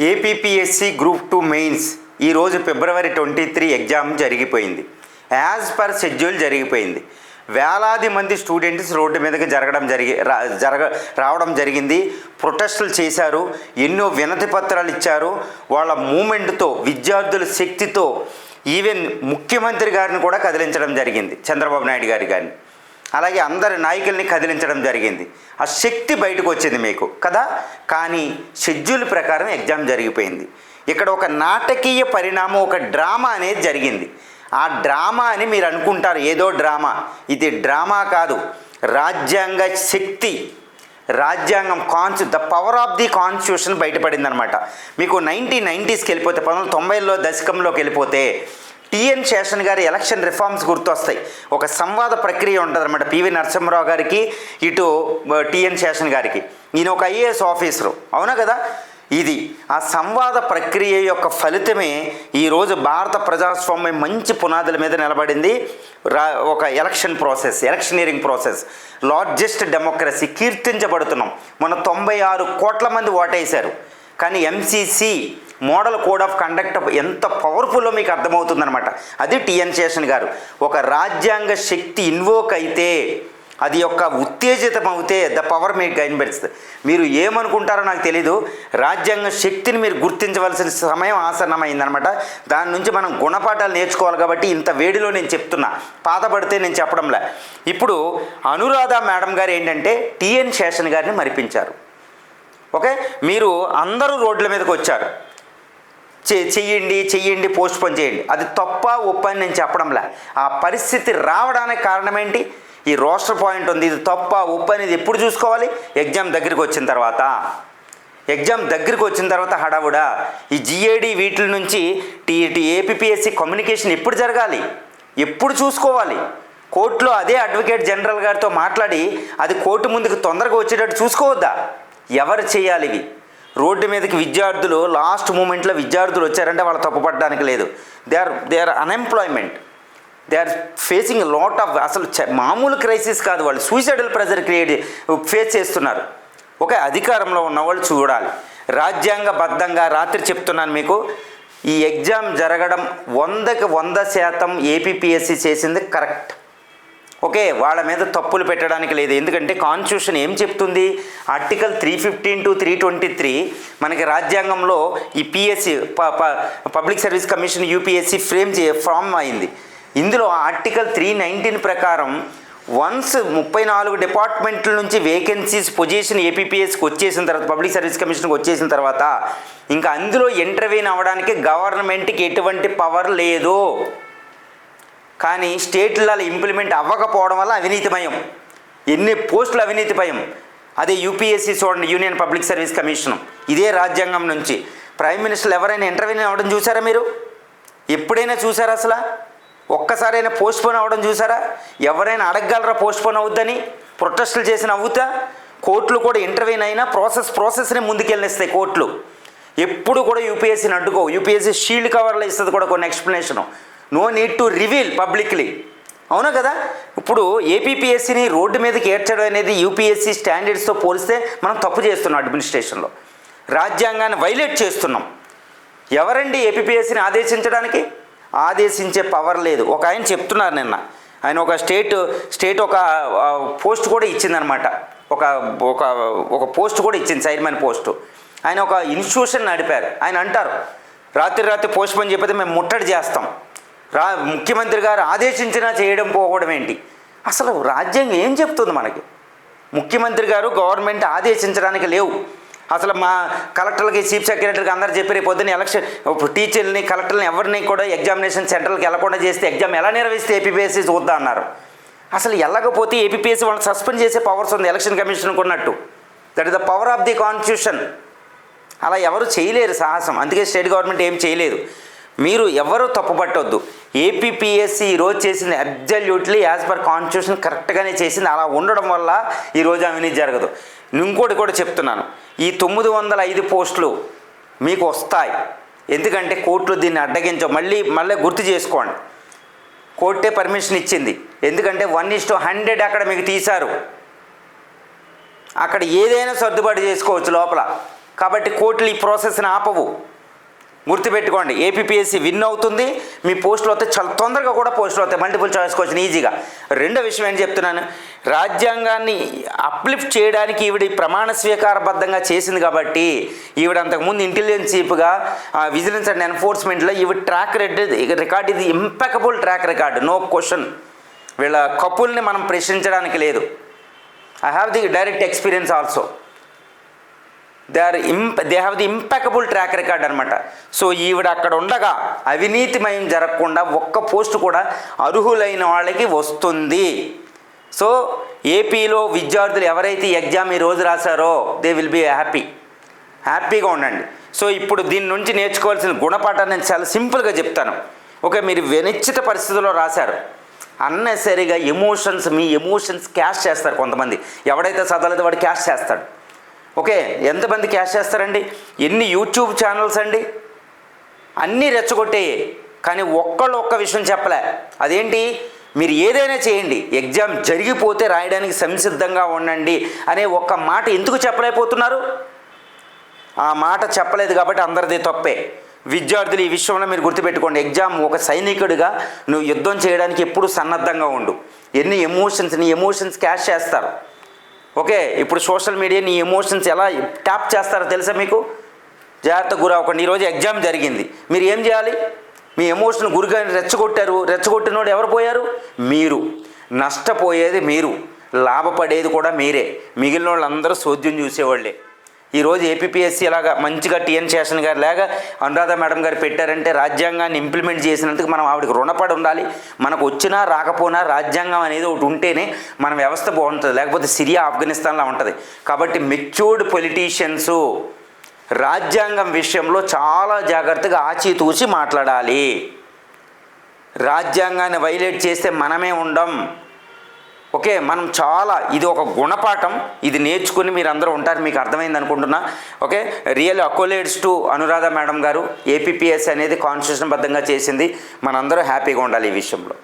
APPSC group two mains ఈరోజు February twenty three exam జరిగిపోయింది. As per schedule జరిగిపోయింది. వేలాది మంది స్టూడెంట్స్ రోడ్డు మీదకి జరగడం జరిగి జరగ రావడం జరిగింది. ప్రొటెస్టులు చేశారు. ఎన్నో వినతి పత్రాలు ఇచ్చారు. వాళ్ళ మూమెంట్తో విద్యార్థుల శక్తితో ఈవెన్ ముఖ్యమంత్రి గారిని కూడా కదిలించడం జరిగింది. చంద్రబాబు నాయుడు గారి గారిని. అలాగే అందరి నాయకుల్ని కదిలించడం జరిగింది. ఆ శక్తి బయటకు వచ్చింది మీకు కదా? కానీ షెడ్యూల్ ప్రకారం ఎగ్జామ్ జరిగిపోయింది. ఇక్కడ ఒక నాటకీయ పరిణామం ఒక డ్రామా అనేది జరిగింది. ఆ డ్రామా అని మీరు అనుకుంటారు ఏదో డ్రామా. ఇది డ్రామా కాదు. రాజ్యాంగ శక్తి రాజ్యాంగం కాన్స్టి the power of the constitution బయటపడిందనమాట. మీకు నైన్టీన్ నైంటీస్కి వెళ్ళిపోతే పంతొమ్మిది తొంభైలో దశకంలోకి వెళ్ళిపోతే టిఎన్ శేషన్ గారి ఎలక్షన్ రిఫార్మ్స్ గుర్తొస్తాయి. ఒక సంవాద ప్రక్రియ ఉంటుంది అనమాట పివి నరసింహరావు గారికి ఇటు టిఎన్ శేషన్ గారికి. ఈయన ఒక ఐఏఎస్ ఆఫీసరు. అవునా కదా? ఇది. ఆ సంవాద ప్రక్రియ యొక్క ఫలితమే ఈరోజు భారత ప్రజాస్వామ్యం మంచి పునాదుల మీద నిలబడింది. రా ఒక election process electioneering process. Largest democracy కీర్తించబడుతున్నాం. మన తొంభై ఆరు కోట్ల మంది ఓటేశారు. కానీ MCC model code of conduct ఎంత పవర్ఫుల్లో మీకు అర్థమవుతుందనమాట అది టిఎన్ శేషన్ గారు. ఒక రాజ్యాంగ శక్తి ఇన్వోక్ అయితే అది యొక్క ఉత్తేజితం అవుతే ద పవర్ మీకు కనిపెడుతుంది మీరు ఏమనుకుంటారో నాకు తెలీదు. రాజ్యాంగ శక్తిని మీరు గుర్తించవలసిన సమయం ఆసన్నమైందనమాట దాని నుంచి మనం గుణపాఠాలు నేర్చుకోవాలి కాబట్టి ఇంత వేడిలో నేను చెప్తున్నా. పాతపడితే నేను చెప్పడంలే. ఇప్పుడు అనురాధ మేడం గారు ఏంటంటే టిఎన్ శేషన్ గారిని మరిపించారు. ఓకే? మీరు అందరూ రోడ్ల మీదకి వచ్చారు. చే చెయ్యండి చెయ్యండి పోస్ట్ పోన్ చేయండి. అది తప్ప ఒప్పని నేను చెప్పడంలా. ఆ పరిస్థితి రావడానికి కారణం ఏంటి ఈ రోస్టర్ పాయింట్ ఉంది. ఇది తప్ప ఒప్ప అనేది ఎప్పుడు చూసుకోవాలి? ఎగ్జామ్ దగ్గరికి వచ్చిన తర్వాత. ఎగ్జామ్ దగ్గరికి వచ్చిన తర్వాత హడావుడా. ఈ జిఏడి వీటి నుంచి టీ ఏపీఎస్సి కమ్యూనికేషన్ ఎప్పుడు జరగాలి? ఎప్పుడు చూసుకోవాలి? కోర్టులో అదే అడ్వకేట్ జనరల్ గారితో మాట్లాడి అది కోర్టు ముందుకు తొందరగా వచ్చేటట్టు చూసుకోవద్దా? ఎవరు చేయాలి ఇవి? రోడ్డు మీదకి విద్యార్థులు లాస్ట్ మూమెంట్లో విద్యార్థులు వచ్చారంటే వాళ్ళు తప్పుపడడానికి లేదు. They are they are unemployment. They are facing lot of అసలు చ- మామూలు క్రైసిస్ కాదు వాళ్ళు. సూసైడల్ ప్రెజర్ క్రియేట్ ఫేస్ చేస్తున్నారు. ఒక అధికారంలో ఉన్న వాళ్ళు చూడాలి. రాజ్యాంగబద్ధంగా రాత్రి చెప్తున్నాను మీకు. ఈ ఎగ్జామ్ జరగడం వందకి వంద శాతం ఏపీపీఎస్సీ చేసింది కరెక్ట్. ఓకే వాళ్ళ మీద తప్పులు పెట్టడానికి లేదు. ఎందుకంటే కాన్స్టిట్యూషన్ ఏం చెప్తుంది? Article three fifteen to three twenty three మనకి రాజ్యాంగంలో ఈ PSC public service commission UPSC frame చే ఫామ్ అయింది. ఇందులో ఆర్టికల్ త్రీ నైన్టీన్ ప్రకారం వన్స్ ముప్పై నాలుగు డిపార్ట్మెంట్ల నుంచి వేకెన్సీస్ పొజిషన్ ఏపీపీఎస్కి వచ్చేసిన తర్వాత పబ్లిక్ సర్వీస్ కమిషన్కి వచ్చేసిన తర్వాత ఇంకా అందులో ఇంటర్వ్యూన్ అవ్వడానికి గవర్నమెంట్కి ఎటువంటి పవర్ లేదు. కానీ స్టేట్లలో ఇంప్లిమెంట్ అవ్వకపోవడం వల్ల అవినీతిమయం ఎన్ని పోస్టులు అవినీతిమయం అదే యూపీఎస్సీ చూడండి యూనియన్ పబ్లిక్ సర్వీస్ కమిషన్. ఇదే రాజ్యాంగం నుంచి. ప్రైమ్ మినిస్టర్లు ఎవరైనా ఇంటర్వ్యూ అవ్వడం చూసారా మీరు? ఎప్పుడైనా చూసారా అసలు? ఒక్కసారైనా పోస్ట్పోన్ అవ్వడం చూసారా? ఎవరైనా అడగగలరా పోస్ట్పోన్ అవుద్దని? ప్రొటెస్టులు చేసిన అవుతా కోర్టులు కూడా ఇంటర్వ్యూన్ అయినా ప్రాసెస్ ప్రాసెస్ని ముందుకెళ్ళిస్తాయి కోర్టులు. ఎప్పుడు కూడా యూపీఎస్సీని అడ్డుకో యూపీఎస్సీ షీల్డ్ కవర్లో ఇస్తుంది కూడా కొన్ని explanation. No need to reveal publicly అవునా కదా? ఇప్పుడు ఏపీపీఎస్సీని రోడ్డు మీదకి ఏడ్చడం అనేది యూపీఎస్సీ స్టాండర్డ్స్తో పోలిస్తే మనం తప్పు చేస్తున్నాం అడ్మినిస్ట్రేషన్లో రాజ్యాంగాన్ని వైలేట్ చేస్తున్నాం. ఎవరండి ఏపీపీఎస్సీని ఆదేశించడానికి? ఆదేశించే పవర్ లేదు. ఒక ఆయన చెప్తున్నారు నిన్న. ఆయన ఒక స్టేట్ స్టేట్ ఒక పోస్ట్ కూడా ఇచ్చిందనమాట ఒక ఒక ఒక పోస్ట్ కూడా ఇచ్చింది చైర్మన్ పోస్టు ఆయన ఒక ఇన్స్టిట్యూషన్ నడిపారు. ఆయన అంటారు రాత్రి రాత్రి పోస్ట్ పని చెప్పితే మేము ముట్టడి చేస్తాం. రా ముఖ్యమంత్రి గారు ఆదేశించినా చేయడం పోవడం ఏంటి? అసలు రాజ్యాంగం ఏం చెప్తుంది మనకి? ముఖ్యమంత్రి గారు గవర్నమెంట్ ఆదేశించడానికి లేవు. అసలు మా కలెక్టర్లకి చీఫ్ సెక్రటరీకి అందరు చెప్పి రేపు పొద్దున్న ఎలక్షన్ ఇప్పుడు టీచర్ని కలెక్టర్ని ఎవరిని కూడా ఎగ్జామినేషన్ సెంటర్కి వెళ్ళకుండా చేస్తే ఎగ్జామ్ ఎలా నిర్వహిస్తే ఏపీపీఎస్సీ చూద్దా అన్నారు. అసలు వెళ్ళకపోతే ఏపీపీఎస్సీ వాళ్ళని సస్పెండ్ చేసే పవర్స్ ఉంది ఎలక్షన్ కమిషన్కి ఉన్నట్టు that is the power of the constitution అలా ఎవరు చేయలేరు సాహసం. అందుకే స్టేట్ గవర్నమెంట్ ఏం చేయలేదు. మీరు ఎవరు తప్పుపట్టొద్దు. ఏపీపీఎస్సీ ఈరోజు చేసింది అబ్జల్యూట్లీ యాజ్ పర్ కాన్స్టిట్యూషన్ కరెక్ట్గానే చేసింది. అలా ఉండడం వల్ల ఈరోజు అవినీతి జరగదు. ఇంకోటి కూడా చెప్తున్నాను. ఈ తొమ్మిది వందల ఐదు పోస్టులు మీకు వస్తాయి. ఎందుకంటే కోర్టులు దీన్ని అడ్డగించవు. మళ్ళీ మళ్ళీ గుర్తు చేసుకోండి. కోర్టే పర్మిషన్ ఇచ్చింది. ఎందుకంటే వన్ ఇస్ టు హండ్రెడ్ అక్కడ మీకు తీశారు. అక్కడ ఏదైనా సర్దుబాటు చేసుకోవచ్చు లోపల. కాబట్టి కోర్టులు ఈ ప్రాసెస్ని ఆపవు. గుర్తుపెట్టుకోండి ఏపీఎస్సి విన్ అవుతుంది. మీ పోస్టులు వస్తే చాలా తొందరగా కూడా పోస్టులు వస్తాయి. మల్టిపుల్ చాయిస్ క్వశ్చన్ ఈజీగా రెండో విషయం ఏం చెప్తున్నాను? రాజ్యాంగాన్ని అప్లిఫ్ట్ చేయడానికి ఈవిడ ప్రమాణ స్వీకారబద్ధంగా చేసింది కాబట్టి ఈవిడ అంతకుముందు ఇంటెలిజెన్స్ చీఫ్గా విజిలెన్స్ అండ్ ఎన్ఫోర్స్మెంట్లో ఈవిడ ట్రాక్ రెడ్ రికార్డ్ ఇది impeccable track record no question వీళ్ళ కపుల్ని మనం ప్రశ్నించడానికి లేదు. I have the direct experience also they are ఇంప they have the impeccable track record అనమాట సో ఈవిడ అక్కడ ఉండగా అవినీతిమయం జరగకుండా ఒక్క పోస్ట్ కూడా అర్హులైన వాళ్ళకి వస్తుంది. సో ఏపీలో విద్యార్థులు ఎవరైతే ఎగ్జామ్ ఈ రోజు రాశారో దే విల్ బీ హ్యాపీ హ్యాపీగా ఉండండి. సో ఇప్పుడు దీని నుంచి నేర్చుకోవాల్సిన గుణపాఠాన్ని నేను చాలా సింపుల్గా చెప్తాను. ఓకే మీరు వినిశ్చిత పరిస్థితుల్లో రాశారు. అన్నెసరీగా ఎమోషన్స్ మీ ఎమోషన్స్ క్యాష్ చేస్తారు కొంతమంది. ఎవడైతే చదవలేదో వాడు క్యాష్ చేస్తాడు. ఓకే ఎంతమంది క్యాష్ చేస్తారండి? ఎన్ని యూట్యూబ్ ఛానల్స్ అండి? అన్నీ రెచ్చగొట్టేయి. కానీ ఒక్కళ్ళు ఒక్క విషయం చెప్పలే. అదేంటి? మీరు ఏదైనా చేయండి. ఎగ్జామ్ జరిగిపోతే రాయడానికి సంసిద్ధంగా ఉండండి అనే ఒక్క మాట ఎందుకు చెప్పలేకపోతున్నారు? ఆ మాట చెప్పలేదు కాబట్టి అందరిది తప్పే. విద్యార్థులు ఈ విషయంలో మీరు గుర్తుపెట్టుకోండి. ఎగ్జామ్ ఒక సైనికుడిగా నువ్వు యుద్ధం చేయడానికి ఎప్పుడు సన్నద్ధంగా ఉండు. ఎన్ని ఎమోషన్స్ నీ ఎమోషన్స్ క్యాష్ చేస్తారు. ఓకే ఇప్పుడు సోషల్ మీడియా నీ ఎమోషన్స్ ఎలా ట్యాప్ చేస్తారో తెలుసా మీకు? జాగ్రత్త గురవకండి ఈరోజు ఎగ్జామ్ జరిగింది. మీరు ఏం చేయాలి? మీ ఎమోషన్ గురిగా రెచ్చగొట్టారు. రెచ్చగొట్టినోడు ఎవరు పోయారు? మీరు. నష్టపోయేది మీరు. లాభపడేది కూడా మీరే. మిగిలిన వాళ్ళందరూ సోద్యం చూసేవాళ్ళే. ఈరోజు ఏపీఎస్సీ లాగా మంచిగా టీఎన్ శేషన్ గారు లాగా అనురాధ మేడం గారు పెట్టారంటే రాజ్యాంగాన్ని ఇంప్లిమెంట్ చేసినందుకు మనం ఆవిడకి రుణపడి ఉండాలి. మనకు వచ్చినా రాకపోయినా రాజ్యాంగం అనేది ఒకటి ఉంటేనే మన వ్యవస్థ బాగుంటుంది. లేకపోతే సిరియా ఆఫ్ఘనిస్తాన్లో ఉంటుంది. కాబట్టి మెచ్యూర్డ్ పొలిటీషియన్సు రాజ్యాంగం విషయంలో చాలా జాగ్రత్తగా ఆచితూచి మాట్లాడాలి. రాజ్యాంగాన్ని వైలేట్ చేస్తే మనమే ఉండం. ఓకే మనం చాలా ఇది ఒక గుణపాఠం ఇది నేర్చుకుని మీరు అందరూ ఉంటారు మీకు అర్థమైంది అనుకుంటున్నా. Okay real accolades to Anuradha madam గారు ఏపీపీఎస్ అనేది కాన్స్టిట్యూషన్ బద్ధంగా చేసింది. మనందరూ హ్యాపీగా ఉండాలి ఈ విషయంలో.